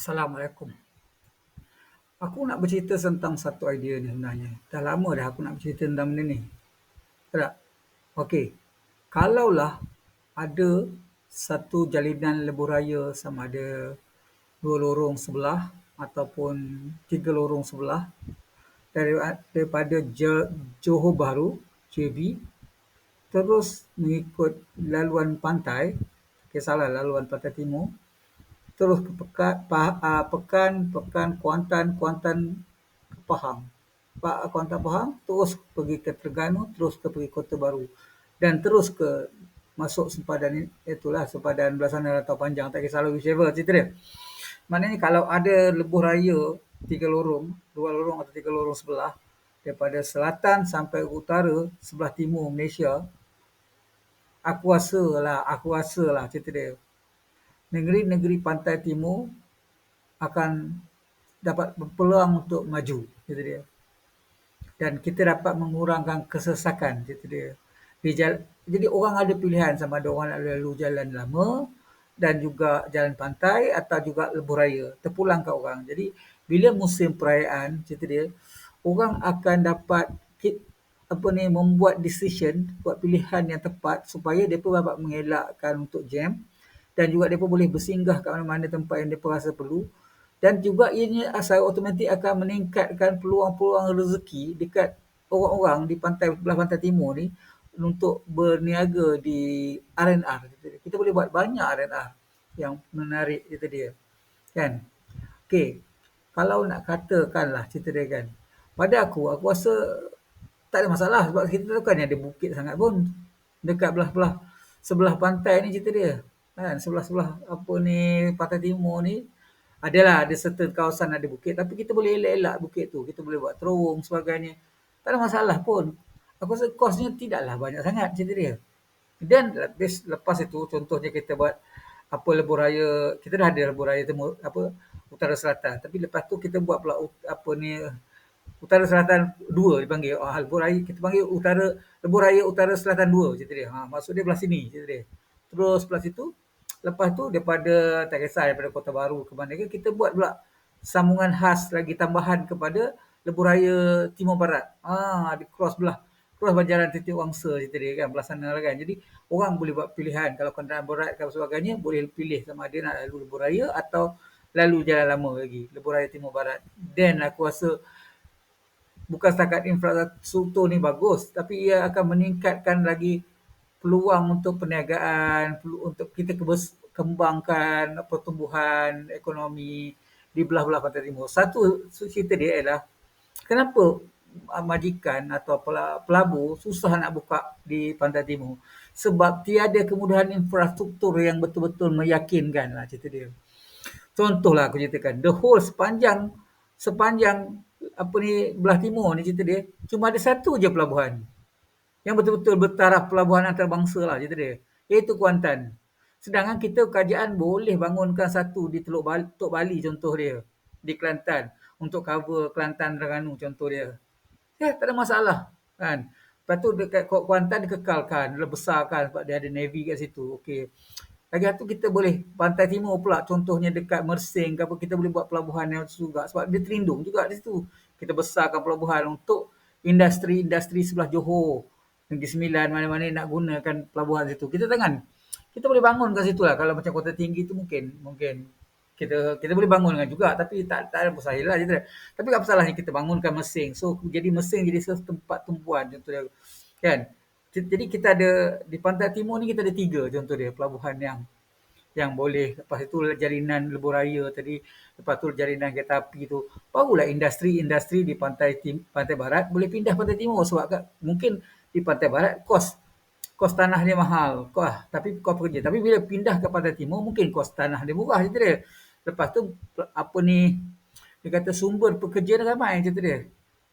Assalamualaikum. Aku nak bercerita tentang satu idea ni sebenarnya. Dah lama dah aku nak bercerita tentang benda ni. Tak? Okey. Kalaulah ada satu jalinan lebuh raya sama ada dua lorong sebelah ataupun tiga lorong sebelah daripada Johor Bahru, JB, terus mengikut laluan pantai, kisahlah laluan pantai timur, terus ke Pekan, Pekan, Kuantan, Kuantan Pahang. Kuantan Pahang, terus pergi ke Terengganu, terus ke pergi Kota Baru. Dan terus ke masuk sempadan itulah sempadan belah sana atau panjang tak kisahlah whichever cerita dia. Maknanya kalau ada lebuh raya tiga lorong, dua lorong atau tiga lorong sebelah daripada selatan sampai utara sebelah timur Malaysia, aku rasalah, aku rasalah cerita dia. Negeri-negeri pantai timur akan dapat berpeluang untuk maju, cerita dia. Dan kita dapat mengurangkan kesesakan, cerita dia. Di jal- jadi orang ada pilihan sama ada orang nak lalu jalan lama dan juga jalan pantai atau juga lebuh raya. Terpulangkan orang. Jadi bila musim perayaan, cerita dia, orang akan dapat apa ni membuat decision, buat pilihan yang tepat supaya mereka dapat mengelakkan untuk jam dan juga mereka boleh bersinggah ke mana-mana tempat yang mereka rasa perlu dan juga ianya secara automatik akan meningkatkan peluang-peluang rezeki dekat orang-orang di pantai belah pantai timur ni untuk berniaga di R&R. Kita boleh buat banyak R&R yang menarik cerita dia. Kan? Okey. Kalau nak katakanlah cerita dia kan. Pada aku, aku rasa tak ada masalah sebab kita tahu kan ada bukit sangat pun dekat belah-belah sebelah pantai ni cerita dia. Kan? Sebelah-sebelah apa ni pantai timur ni adalah ada certain kawasan ada bukit tapi kita boleh elak-elak bukit tu. Kita boleh buat terowong sebagainya. Tak ada masalah pun. Aku rasa kosnya tidaklah banyak sangat cerita dia. Dan lepas itu contohnya kita buat apa lebuh raya, kita dah ada lebuh raya timur apa utara selatan. Tapi lepas tu kita buat pula apa ni utara selatan dua dipanggil. Oh, lebuh raya kita panggil utara lebuh raya utara selatan dua cerita dia. Ha, maksud dia belah sini cerita dia. Terus belah situ lepas tu daripada tak kisah daripada Kota Baru ke mana ke kita buat pula sambungan khas lagi tambahan kepada lebuh raya timur barat. Ha, di cross belah Terus berjalan titik wangsa cerita dia kan, belah sana lah kan. Jadi orang boleh buat pilihan. Kalau kenderaan berat dan sebagainya, boleh pilih sama ada nak lalu lebuh raya atau lalu jalan lama lagi. Lebuh raya timur barat. Then aku rasa bukan setakat infrastruktur ni bagus, tapi ia akan meningkatkan lagi peluang untuk perniagaan, untuk kita kembangkan pertumbuhan ekonomi di belah-belah pantai timur. Satu cerita dia ialah kenapa majikan atau pelabur susah nak buka di pantai timur sebab tiada kemudahan infrastruktur yang betul-betul meyakinkan lah cerita dia. Contohlah aku ceritakan, the whole sepanjang sepanjang apa ni belah timur ni cerita dia, cuma ada satu je pelabuhan. Yang betul-betul bertaraf pelabuhan antarabangsa lah cerita dia. Iaitu Kuantan. Sedangkan kita kerajaan boleh bangunkan satu di Teluk Bali, Tok Bali contoh dia. Di Kelantan. Untuk cover Kelantan Terengganu contoh dia. Ya, tak ada masalah. Kan? Lepas tu dekat Kuantan dikekalkan, besarkan sebab dia ada Navy kat situ. Okey. Lagi satu kita boleh pantai timur pula contohnya dekat Mersing ke apa kita boleh buat pelabuhan yang juga sebab dia terlindung juga di situ. Kita besarkan pelabuhan untuk industri-industri sebelah Johor. Negeri Sembilan mana-mana nak gunakan pelabuhan situ. Kita tangan. Kita boleh bangun kat situ lah. Kalau macam kota tinggi tu mungkin mungkin kita kita boleh bangunkan juga tapi tak tak ada mustahil lah gitu. Tapi apa salahnya kita bangunkan mesin. So jadi mesin jadi tempat tumpuan contoh dia. Kan? Jadi kita ada di pantai timur ni kita ada tiga contoh dia pelabuhan yang yang boleh lepas itu jalinan lebuh raya tadi lepas tu jalinan kereta api tu barulah industri-industri di pantai tim, pantai barat boleh pindah pantai timur sebab kat, mungkin di pantai barat kos. Kos tanah dia mahal. Kos tapi kos pekerja tapi bila pindah ke pantai timur mungkin kos tanah dia murah gitu dia. Lepas tu apa ni dia kata sumber pekerja ramai kata dia.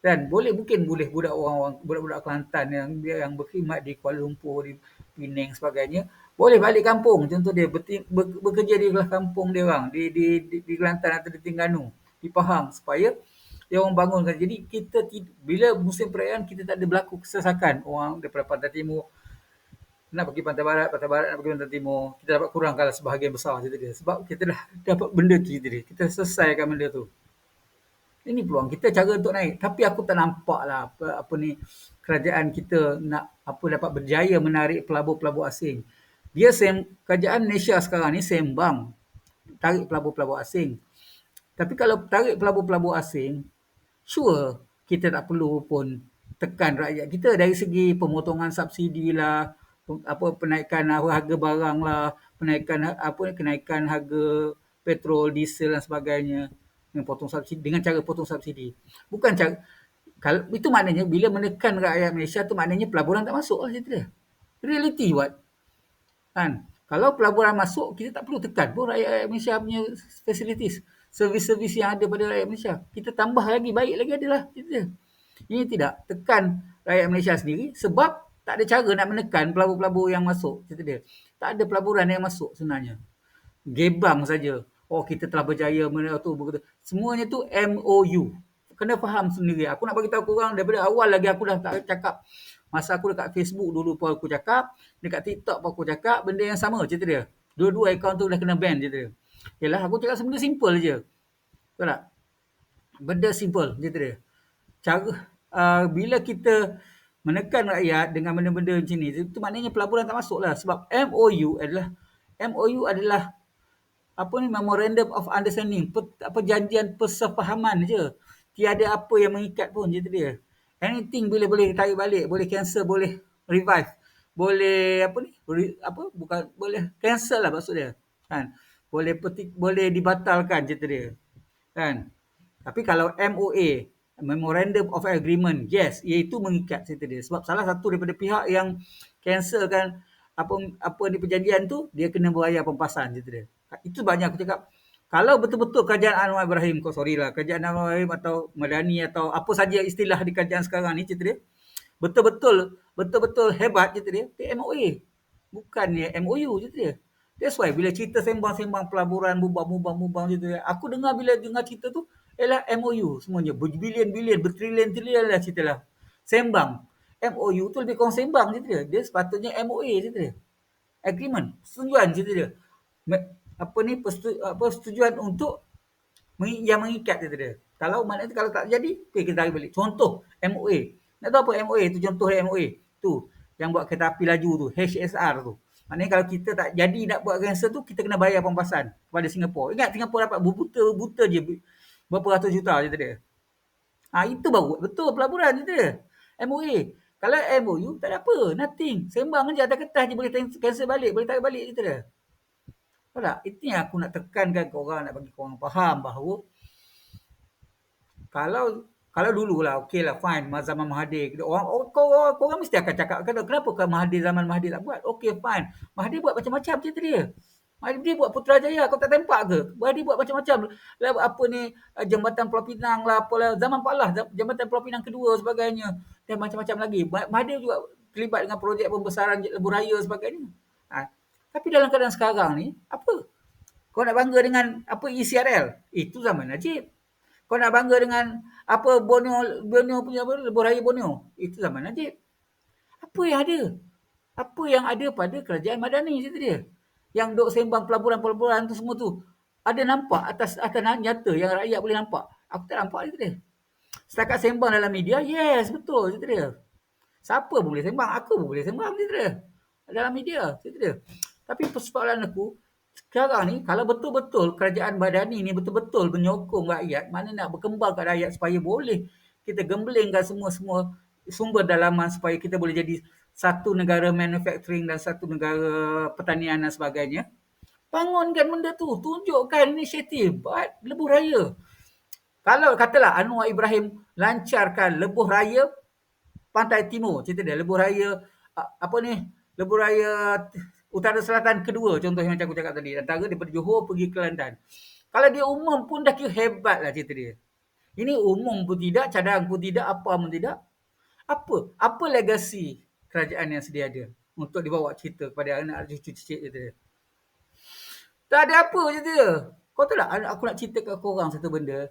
Dan boleh mungkin boleh budak orang-orang budak-budak Kelantan yang dia yang berkhidmat di Kuala Lumpur di Penang sebagainya boleh balik kampung. Contoh dia bekerja di kampung dia orang di di di, di Kelantan atau di Terengganu di Pahang supaya dia orang bangunkan. Jadi kita bila musim perayaan kita tak ada berlaku kesesakan orang daripada pantai timur nak pergi pantai barat, pantai barat nak pergi pantai timur, kita dapat kurangkan sebahagian besar cerita dia. Sebab kita dah dapat benda tu cerita dia. Kita selesaikan benda tu. Ini peluang kita cara untuk naik. Tapi aku tak nampak lah apa, apa ni kerajaan kita nak apa dapat berjaya menarik pelabur-pelabur asing. Dia sem, kerajaan Malaysia sekarang ni sembang tarik pelabur-pelabur asing. Tapi kalau tarik pelabur-pelabur asing, sure kita tak perlu pun tekan rakyat kita dari segi pemotongan subsidi lah, apa penaikan harga barang lah, penaikan apa kenaikan harga petrol, diesel dan sebagainya dengan potong subsidi dengan cara potong subsidi. Bukan cara kalau itu maknanya bila menekan rakyat Malaysia tu maknanya pelaburan tak masuk lah cerita. Reality what? Kan? Kalau pelaburan masuk, kita tak perlu tekan pun rakyat, rakyat Malaysia punya facilities. Servis-servis yang ada pada rakyat Malaysia. Kita tambah lagi, baik lagi adalah. Cerita. Ini tidak. Tekan rakyat Malaysia sendiri sebab tak ada cara nak menekan pelabur-pelabur yang masuk. Cerita dia. Tak ada pelaburan yang masuk sebenarnya. Gebang saja oh kita telah berjaya tu begitu. Semuanya tu MOU. Kena faham sendiri. Aku nak bagi tahu korang daripada awal lagi aku dah tak cakap. Masa aku dekat Facebook dulu pun aku cakap, dekat TikTok pun aku cakap benda yang sama cerita dia. Dua-dua akaun tu dah kena ban cerita dia. Yalah aku cakap benda simple je. Betul tak? Benda simple cerita dia. Cara uh, bila kita menekan rakyat dengan benda-benda macam ni, itu maknanya pelaburan tak masuk lah. Sebab MOU adalah MOU adalah apa ni memorandum of understanding perjanjian persefahaman je tiada apa yang mengikat pun je dia anything boleh boleh tarik balik boleh cancel boleh revive boleh apa ni apa bukan boleh cancel lah maksud dia kan boleh petik, boleh dibatalkan cerita dia kan tapi kalau MOA memorandum of agreement yes iaitu mengikat cerita dia sebab salah satu daripada pihak yang cancelkan apa apa di perjanjian tu dia kena bayar pempasan cerita dia itu banyak aku cakap. Kalau betul-betul kerajaan Anwar Ibrahim, kau sorry lah, kerajaan Anwar Ibrahim atau Madani atau apa saja istilah di kerajaan sekarang ni, cerita dia. Betul-betul, betul-betul hebat cerita dia, dia MOA. Bukannya MOU cerita dia. That's why bila cerita sembang-sembang pelaburan, bubang-bubang-bubang cerita dia. Aku dengar bila dengar cerita tu, ialah MOU semuanya. Berbilion-bilion, bertrilion-trilion lah cerita lah. Sembang. MOU tu lebih kurang sembang cerita dia. Dia sepatutnya MOA cerita dia. Agreement. Setujuan cerita dia apa ni apa persetujuan untuk yang mengikat dia dia. Kalau maknanya kalau tak jadi, okay, kita tarik balik. Contoh MOA. Nak tahu apa MOA tu contoh MOA. Tu yang buat kereta api laju tu, HSR tu. Maknanya kalau kita tak jadi nak buat cancel tu, kita kena bayar pempasan kepada Singapura. Ingat Singapura dapat buta-buta je berapa ratus juta je dia. Ha, itu baru betul pelaburan je dia. MOA. Kalau MOU tak ada apa, nothing. Sembang je atas kertas je boleh cancel balik, boleh tarik balik je dia. Tahu tak? Itu yang aku nak tekankan ke orang, nak bagi korang faham bahawa kalau kalau dulu lah, okey lah, fine, zaman Mahathir. Orang, orang, kau, orang, orang mesti akan cakap, kenapa ke Mahathir zaman Mahathir tak buat? Okey, fine. Mahathir buat macam-macam cerita dia. Mahathir buat Putrajaya, kau tak tempat ke? Mahathir buat macam-macam. Lah, apa ni, eh, jambatan Pulau Pinang lah, apalah. Zaman Pak Lah, jambatan Pulau Pinang kedua sebagainya. Dan macam-macam lagi. Mahathir juga terlibat dengan projek pembesaran lebuh raya sebagainya. Ha, tapi dalam keadaan sekarang ni, apa? Kau nak bangga dengan apa ECRL? Itu zaman Najib. Kau nak bangga dengan apa Borneo, Borneo punya apa? Lebuh Raya Borneo? Itu zaman Najib. Apa yang ada? Apa yang ada pada kerajaan Madani itu dia? Yang duk sembang pelaburan-pelaburan tu semua tu. Ada nampak atas atas nyata yang rakyat boleh nampak? Aku tak nampak itu dia. Setakat sembang dalam media, yes, betul itu dia. Siapa boleh sembang? Aku boleh sembang itu dia. Dalam media, itu dia. Tapi persoalan aku, sekarang ni kalau betul-betul kerajaan Badani ni betul-betul menyokong rakyat, mana nak berkembang kat rakyat supaya boleh kita gembelingkan semua-semua sumber dalaman supaya kita boleh jadi satu negara manufacturing dan satu negara pertanian dan sebagainya. Bangunkan benda tu, tunjukkan inisiatif, buat lebuh raya. Kalau katalah Anwar Ibrahim lancarkan lebuh raya Pantai Timur, cerita dia, lebuh raya apa ni, lebuh raya utara selatan kedua contoh yang macam aku cakap tadi. Antara daripada Johor pergi ke Kelantan. Kalau dia umum pun dah kira hebat lah cerita dia. Ini umum pun tidak cadang pun tidak apa pun tidak. Apa? Apa legasi kerajaan yang sedia ada untuk dibawa cerita kepada anak cucu cicit dia tak ada apa cerita dia kau tahu tak aku nak cerita kat korang satu benda.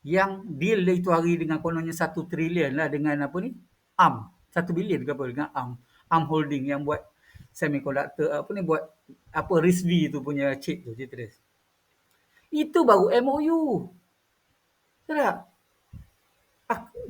Yang deal dia itu hari dengan kononnya satu trilion lah dengan apa ni? AM. Satu bilion ke apa dengan AM. AM Holding yang buat semiconductor apa ni buat apa RISC-V tu punya chip tu dia. Itu baru MOU. Tak?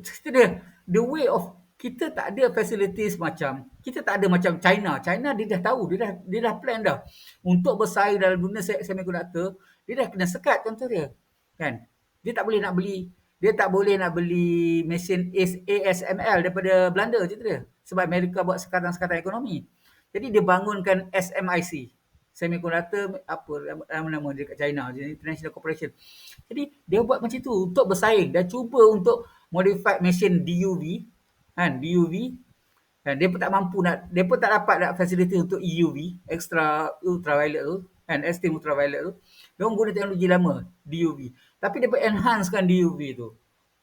Cerita dia, the way of kita tak ada facilities macam kita tak ada macam China. China dia dah tahu, dia dah dia dah plan dah untuk bersaing dalam dunia semiconductor, dia dah kena sekat contoh dia. Kan? Dia tak boleh nak beli dia tak boleh nak beli mesin ASML daripada Belanda cerita dia. Sebab Amerika buat sekatan-sekatan ekonomi. Jadi dia bangunkan SMIC. Semiconductor apa nama-nama dia kat China, International Corporation. Jadi dia buat macam tu untuk bersaing. Dan cuba untuk modify mesin DUV kan DUV kan dia pun tak mampu nak dia pun tak dapat nak facility untuk EUV extra ultraviolet tu kan extreme ultraviolet tu. Dia orang guna teknologi lama DUV tapi dia enhancekan DUV tu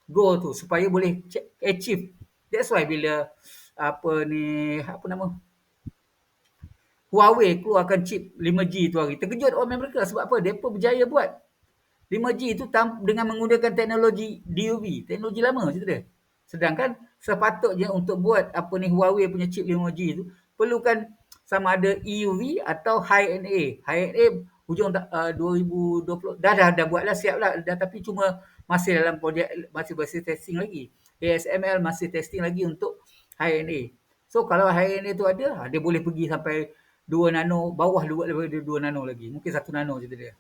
go tu supaya boleh achieve. That's why bila apa ni apa nama Huawei keluarkan chip 5G tu hari. Terkejut orang Amerika sebab apa? Pun berjaya buat. 5G tu dengan menggunakan teknologi DUV. Teknologi lama cerita dia. Sedangkan sepatutnya untuk buat apa ni Huawei punya chip 5G tu perlukan sama ada EUV atau High NA. High NA hujung uh, 2020 dah dah dah buatlah siap lah dah tapi cuma masih dalam projek masih masih testing lagi. ASML masih testing lagi untuk High NA. So kalau High NA tu ada, dia boleh pergi sampai 2 nano, bawah daripada 2 nano lagi. Mungkin 1 nano cerita dia.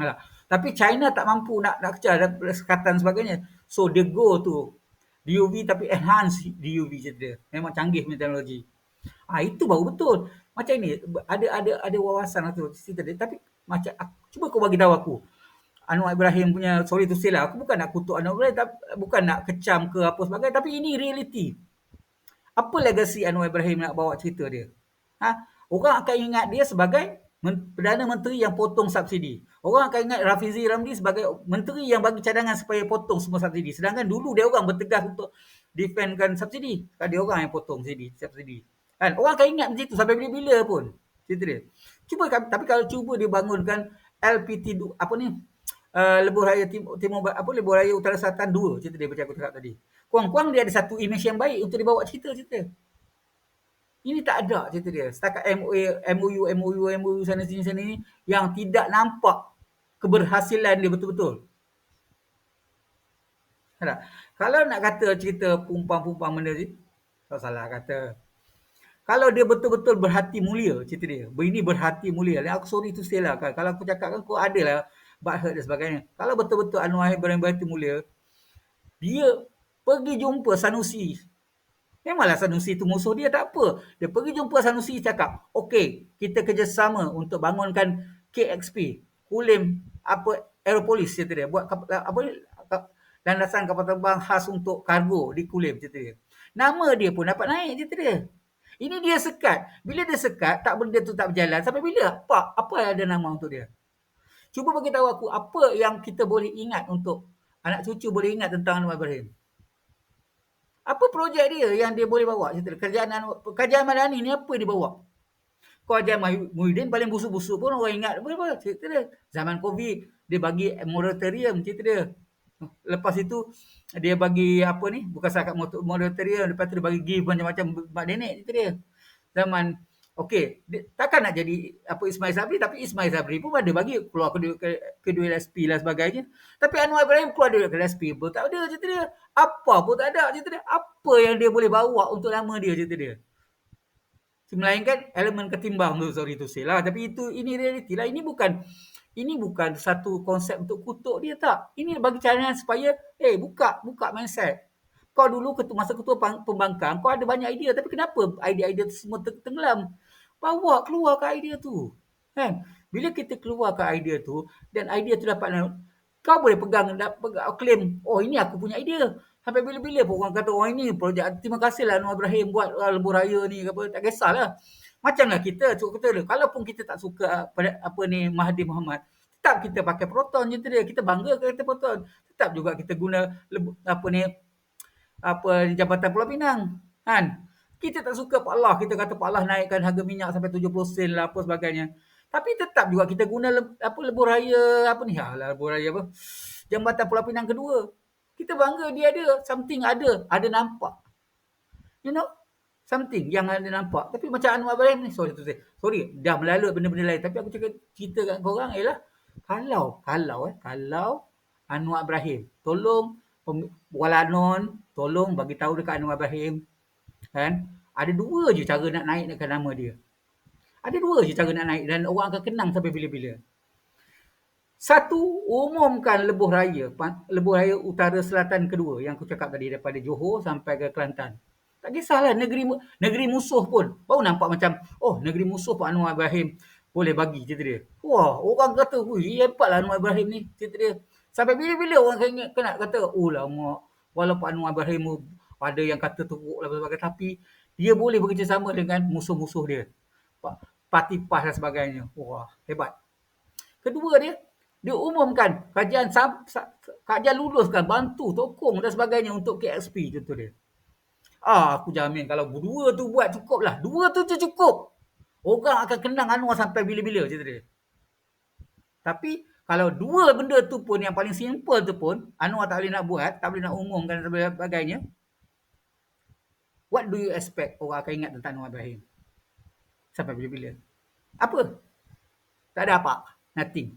Alah. Tapi China tak mampu nak nak kejar sekatan sebagainya. So dia go tu DUV tapi enhance DUV je dia. Memang canggih punya teknologi. Ha, itu baru betul. Macam ni ada ada ada wawasan tu cerita dia tapi macam aku, cuba kau bagi tahu aku. Anwar Ibrahim punya sorry tu say lah. Aku bukan nak kutuk Anwar Ibrahim tapi, bukan nak kecam ke apa sebagainya tapi ini reality. Apa legacy Anwar Ibrahim nak bawa cerita dia? Ha? Orang akan ingat dia sebagai Perdana Menteri yang potong subsidi. Orang akan ingat Rafizi Ramli sebagai menteri yang bagi cadangan supaya potong semua subsidi. Sedangkan dulu dia orang bertegas untuk defendkan subsidi. Kan dia orang yang potong subsidi. subsidi. Kan? Orang akan ingat macam itu sampai bila-bila pun. Cerita dia. Cuba, tapi kalau cuba dia bangunkan LPT apa ni uh, Lebuh Raya Timur, apa Lebuh Raya Utara Selatan 2 cerita dia macam aku cakap tadi. Kuang-kuang dia ada satu image yang baik untuk dibawa cerita cerita. Ini tak ada cerita dia. Setakat MOU, MOU, MOU, MOU sana sini sana ni yang tidak nampak keberhasilan dia betul-betul. Tak? Kalau nak kata cerita pumpang-pumpang benda ni, tak salah kata. Kalau dia betul-betul berhati mulia cerita dia. Ini berhati mulia. Aku sorry tu say lah. Kan. Kalau aku cakap kan, kau ada lah butthurt dan sebagainya. Kalau betul-betul Anwar Ibrahim berhati mulia, dia pergi jumpa Sanusi Memanglah Sanusi itu musuh dia tak apa. Dia pergi jumpa Sanusi cakap, okey, kita kerjasama untuk bangunkan KXP, Kulim apa Aeropolis cerita dia. Buat apa landasan kapal terbang khas untuk kargo di Kulim cerita dia. Nama dia pun dapat naik cerita dia. Ini dia sekat. Bila dia sekat, tak boleh dia tu tak berjalan. Sampai bila? Apa? Apa ada nama untuk dia? Cuba bagi tahu aku apa yang kita boleh ingat untuk anak cucu boleh ingat tentang Anwar Ibrahim. Apa projek dia yang dia boleh bawa? Cerita kerjaan kerjaan Madani ni apa dia bawa? Kerjaan Muhyiddin paling busuk-busuk pun orang ingat apa apa cerita dia. Zaman Covid dia bagi moratorium cerita dia. Lepas itu dia bagi apa ni? Bukan sahaja moratorium lepas tu dia bagi give macam-macam mak nenek cerita dia. Zaman Okey, takkan nak jadi apa Ismail Sabri tapi Ismail Sabri pun ada bagi keluar kedua, kedua LSP lah sebagainya. Tapi Anwar Ibrahim keluar kedua LSP pun tak ada cerita dia. Apa pun tak ada cerita dia. Apa yang dia boleh bawa untuk nama dia cerita dia. Melainkan elemen ketimbang tu sorry tu say lah. Tapi itu ini realiti lah. Ini bukan ini bukan satu konsep untuk kutuk dia tak. Ini bagi cara supaya eh hey, buka buka mindset. Kau dulu ketua masa ketua pembangkang kau ada banyak idea tapi kenapa idea-idea tu semua tenggelam? Bawa keluar ke idea tu. Kan? Bila kita keluar ke idea tu dan idea tu dapat kau boleh pegang dan pegang claim, oh ini aku punya idea. Sampai bila-bila pun orang kata, oh ini projek, terima kasihlah Anwar Ibrahim buat uh, lebuh raya ni, apa, tak kisahlah. Macamlah kita, cuba kata, kalaupun kita tak suka pada apa ni Mahathir Muhammad, tetap kita pakai proton je dia. Kita bangga kita proton. Tetap juga kita guna apa ni apa Jabatan Pulau Pinang. Kan? Kita tak suka Pak Allah. Kita kata Pak Allah naikkan harga minyak sampai 70 sen lah apa sebagainya. Tapi tetap juga kita guna le, apa lebur raya apa ni? Ha lebur raya apa? Jambatan Pulau Pinang kedua. Kita bangga dia ada something ada, ada nampak. You know? something yang ada nampak. Tapi macam Anwar Ibrahim ni, sorry, sorry, sorry dah melalut benda-benda lain. Tapi aku cakap cerita kat korang ialah, kalau, kalau eh, kalau Anwar Ibrahim, tolong Walanon, tolong bagi tahu dekat Anwar Ibrahim, kan, ada dua je cara nak naikkan nama dia. Ada dua je cara nak naik dan orang akan kenang sampai bila-bila. Satu, umumkan lebuh raya, lebuh raya utara selatan kedua yang aku cakap tadi daripada Johor sampai ke Kelantan. Tak kisahlah negeri negeri musuh pun. Baru nampak macam, oh negeri musuh Pak Anwar Ibrahim boleh bagi cerita dia. Wah, orang kata, wih, hebatlah Anwar Ibrahim ni cerita dia. Sampai bila-bila orang kena, kata, oh lama, walaupun Anwar Ibrahim ada yang kata teruk lah sebagainya, tapi dia boleh bekerjasama dengan musuh-musuh dia. Parti PAS dan sebagainya. Wah, hebat. Kedua dia, dia umumkan kajian kajian luluskan bantu tokong dan sebagainya untuk KXP contoh dia. Ah aku jamin kalau dua tu buat cukup lah. Dua tu je cukup. Orang akan kenang Anwar sampai bila-bila cerita dia. Tapi kalau dua benda tu pun yang paling simple tu pun Anwar tak boleh nak buat, tak boleh nak umumkan dan sebagainya. What do you expect orang akan ingat tentang Anwar Ibrahim? Sampai bila-bila? Apa? Tak ada apa. Nothing.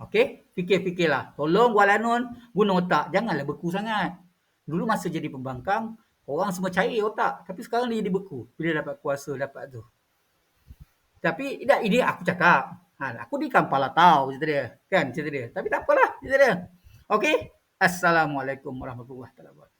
Okey, fikir-fikirlah. Tolong Walanon guna otak. Janganlah beku sangat. Dulu masa jadi pembangkang, orang semua cair otak. Tapi sekarang dia jadi beku. Bila dapat kuasa, dapat tu. Tapi tidak ini aku cakap. Ha, aku di Kampala tahu cerita dia. Kan cerita dia. Tapi tak apalah cerita dia. Okey. Assalamualaikum warahmatullahi wabarakatuh.